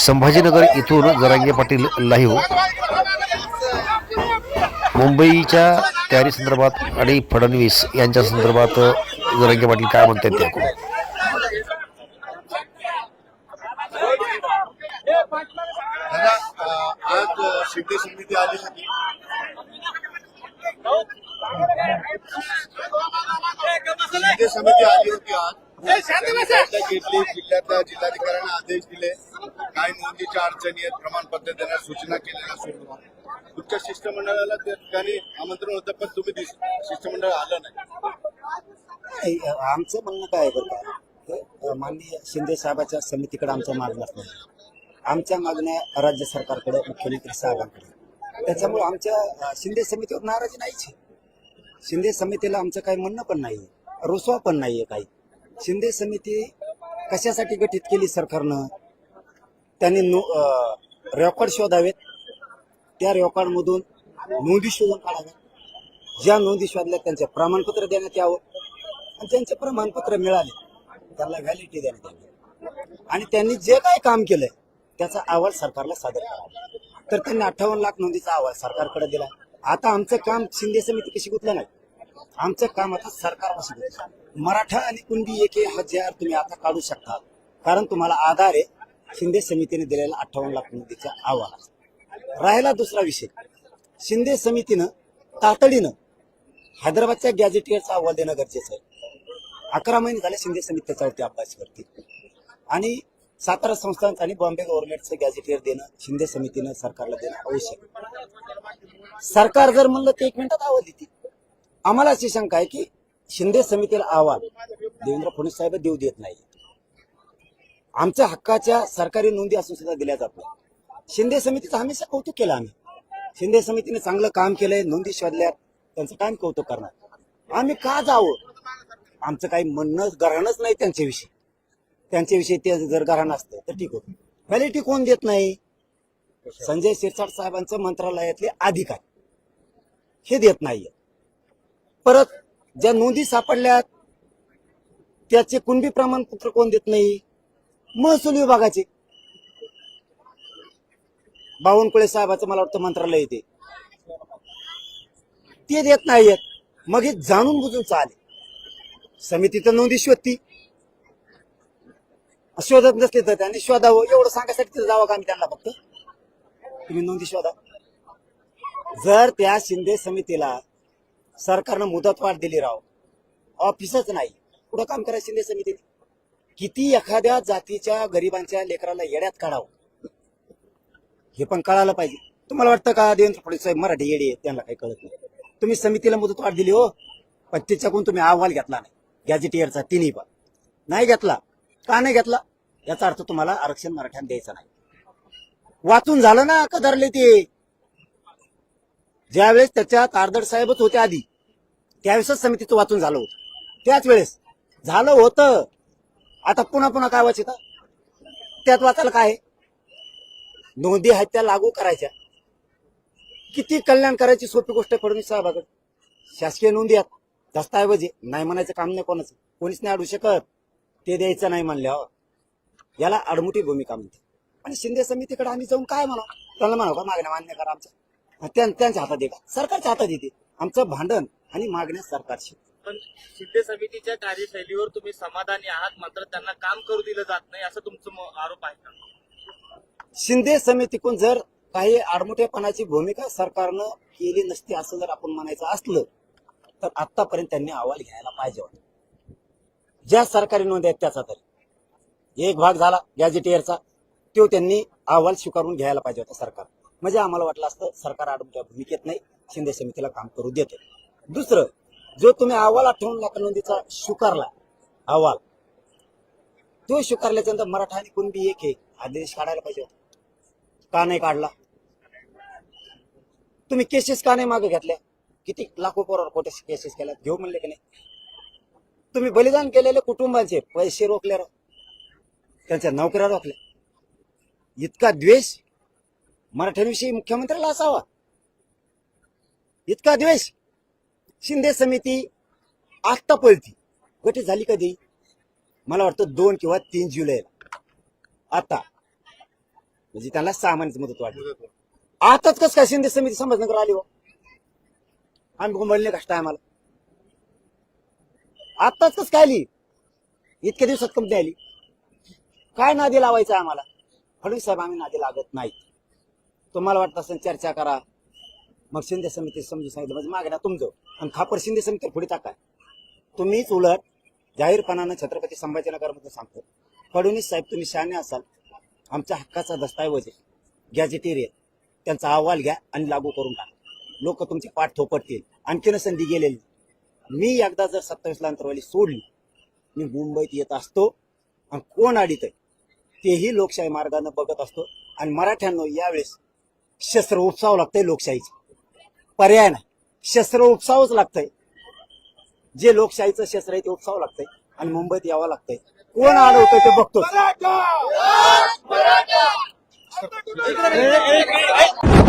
संभाजीनगर इथून जरांगे पाटील लाईव्ह मुंबईच्या तयारी संदर्भात आणि फडणवीस यांच्या संदर्भात जरांगे पाटील काय म्हणतात ते ऐकू. दादा अं, आज अं, शिंदे समिती आली होती आज. घेतली जिल्ह्यातल्या जिल्हाधिकाऱ्यांना आदेश दिले. काय नोंदीच्या अडचणी आहेत प्रमाणपत्र देण्यास सूचना केलेल्या सोडवा तुमच्या शिष्टमंडळाला त्या ठिकाणी आमंत्रण होतं पण तुम्ही शिष्टमंडळ आलं नाही. आमचं म्हणणं काय आहे बरं का? माननीय शिंदे साहेबाच्या समितीकडे आमचं मागणं नाही आमच्या मागण्या राज्य सरकारकडे मुख्यमंत्री साहेबांकडे. त्याच्यामुळे आमच्या शिंदे समितीवर नाराजी नाहीच शिंदे समितीला आमचं काही म्हणणं पण नाही रुसवा पण नाहीये काही. शिंदे समिती कशासाठी गठीत केली सरकारनं? त्यांनी नो रेकॉर्ड शोधावेत. त्या रेकॉर्डमधून नोंदी शोधून काढाव्यात. ज्या नोंदी शोधल्या त्यांचे प्रमाणपत्र देण्यात यावं आणि त्यांचे प्रमाणपत्र मिळाले. त्यांना व्हॅलिडिटी देण्यात यावी. आणि त्यांनी जे काही काम केलंय त्याचा अहवाल सरकारला सादर करावा. तर त्यांनी अठ्ठावन्न लाख नोंदीचा अहवाल सरकारकडे दिला. आता आमचं काम शिंदे समिती कशी गुतलं नाही? आमचं काम आता सरकार कशी गुतलं मराठा आणि कुणबी एक एक हजार तुम्ही आता काढू शकता. कारण तुम्हाला आधार आहे. शिंदे समितीने दिलेला अठ्ठावन्न लाख निधीचा अहवाल. राहिला दुसरा विषय. शिंदे समितीनं तातडीनं हैदराबादच्या गॅजेटियरचा अहवाल देणं गरजेचं आहे. अकरा महिने झाले शिंदे समिती त्याच्यावरती अभ्यास करते आणि सातारा संस्थांचं आणि बॉम्बे गव्हर्नमेंटचं गॅजेटियर देणं शिंदे समितीनं सरकारला देणं आवश्यक सरकार जर म्हणलं ते एक मिनिटात अहवाल देते आम्हाला अशी शंका आहे की शिंदे समितीला अहवाल देवेंद्र फडणवीस साहेब देऊ देत नाही आमच्या हक्काच्या सरकारी नोंदी असून सुद्धा दिल्या जात नाही. शिंदे समितीचं हमेशा कौतुक केलं आम्ही. शिंदे समितीने चांगलं काम केलंय नोंदी शोधल्या त्यांचं काय कौतुक करणार. आम्ही का जावं? आमचं काही म्हणणं गरहाणच नाही त्यांच्याविषयी. त्यांच्याविषयी ते जर गरहाण असतं तर ठीक होतं. व्हॅलिटी कोण देत नाही? संजय शिरसाट साहेबांचं मंत्रालयातले अधिकार. हे देत नाहीये. परत ज्या नोंदी सापडल्यात त्याचे कुणबी प्रमाणपत्र कोण देत नाही? महसूल विभागाचे. बावनकुळे साहेबाचं मला वाटतं मंत्रालय येते. ते देत नाहीयेत मग हे जाणून बुजून चाले तर नोंदी शोधती. शोधत नसले तर त्यांनी शोधावं. एवढं सांगायसाठी तिथं जावं का आम्ही त्यांना फक्त? तुम्ही नोंदी शोधा. जर त्या शिंदे समितीला सरकारनं मुदतवाढ दिली राव ऑफिसच नाही. पुढं काम करायचं शिंदे समितीने? किती एखाद्या जातीच्या गरिबांच्या लेकराला येड्यात काढावं? हे पण कळायला पाहिजे. तुम्हाला वाटतं का देवेंद्र फडणवीस साहेब मराठी येडी आहेत? त्यांना काही कळत नाही. तुम्ही समितीला मुदतवाढ दिली हो पण तिच्याकडून तुम्ही अहवाल घेतला नाही. गॅजेटियरचा तिन्ही पण. नाही घेतला. का नाही घेतला? याचा अर्थ तुम्हाला आरक्षण मराठ्यांना द्यायचं नाही. वाचून झालं ना कदरले ते. ज्यावेळेस त्याच्यात तारदड साहेबच होते आधी त्यावेळेसच समितीचं वाचून झालं होतं. त्याच वेळेस झालं होतं. आता पुन्हा पुन्हा काय वाचित त्यात वाचायला काय नोंदी आहेत त्या लागू करायच्या. किती कल्याण करायची सोपी गोष्ट फडणवीस साहेबाकडे? शासकीय नोंदी आहेत. दस्ताऐवजी नाही म्हणायचं काम नाही कोणाचं. कोणीच नाही अडू शकत. ते द्यायचं नाही म्हणल्यावर. याला अडमुठी भूमिका म्हणते आणि शिंदे समितीकडे आम्ही जाऊन काय म्हणा त्यांना म्हणा का मागण्या मान्य करा आमच्या? त्यांच्या हातात येते सरकारच्या हातात येते आमचं भांडण आणि मागण्या सरकारशी. पण शिंदे समितीच्या कार्यशैलीवर तुम्ही समाधानी आहात मात्र त्यांना काम करू दिलं जात नाही असं तुमचं आरोप आहे का? शिंदे समितीकडून जर काही आडमुठेपणाची भूमिका सरकारनं केली नसती असं जर आपण म्हणायचं असलं तर आतापर्यंत त्यांनी अहवाल घ्यायला पाहिजे होता. ज्या सरकारी नोंद आहेत त्याचा तरी. एक भाग झाला गॅजेटियरचा तो त्यांनी अहवाल स्वीकारून घ्यायला पाहिजे होता सरकार. म्हणजे आम्हाला वाटलं असतं सरकार आडमुठ्या भूमिकेत नाही शिंदे समितीला काम करू देते दुसरं जो तुम्ही अहवाल अठ्ठावन्न लाख नोंदीचा स्वीकारला. अहवाल. तो स्वीकारल्याच्या नंतर मराठा आणि कुणबी एक आहे. आदेश काढायला पाहिजे होता. का नाही काढला? तुम्ही केसेस का नाही मागे घेतल्या? किती लाखो पोरावर कोटे केसेस केल्या घेऊ म्हणले की नाही? तुम्ही बलिदान केलेले कुटुंबांचे पैसे रोखले राव त्यांच्या नोकऱ्या रोखल्या. इतका द्वेष मराठ्यांविषयी मुख्यमंत्र्याला असावा. इतका द्वेष शिंदे समिती आत्ता पळती. गटी झाली कधी? मला वाटतं दोन किंवा तीन जुलैला आता. म्हणजे त्यांना सहा महिन्याची मुदत वाढली आताच कस काय शिंदे समिती संभाजीनगर आली हो? आम्ही घुमळले कष्ट आम्हाला? आताच कस काय आली? इतक्या दिवसात कंपनी आली. काय नादी लावायचं आम्हाला? फडणवीस साहेब आम्ही नादी लागत नाही तुम्हाला वाटत असेल चर्चा करा. मग शिंदे समिती समजून सांगितलं म्हणजे मागण्या तुमचं. आणि खापर शिंदे समिती पुढे टाका. तुम्हीच उलट जाहीरपणानं छत्रपती संभाजीनगरमध्ये सांगतो. फडणवीस साहेब तुम्ही शहाणे असाल. आमच्या हक्काचा दस्तऐवज आहे. गॅजेटेरियन त्यांचा अहवाल घ्या आणि लागू करून टाका. लोक तुमची पाठ थोपटतील आणखीन संधी गेलेली. मी एकदा जर सत्तावीसला अंतरवाली सोडली मी मुंबईत येत असतो आणि कोण अडीत आहे तेही लोकशाही मार्गाने बघत असतो. आणि मराठ्यांना यावेळेस शस्त्र उपसावं लागतंय लोकशाहीचं. पर्याय नाही. शस्त्र उपसावंच लागतंय. जे लोकशाहीचं शस्त्र आहे ते उपसावं लागतंय. आणि मुंबईत यावं लागतंय. कोण अडवतंय ते बघतो एक- एक- एक-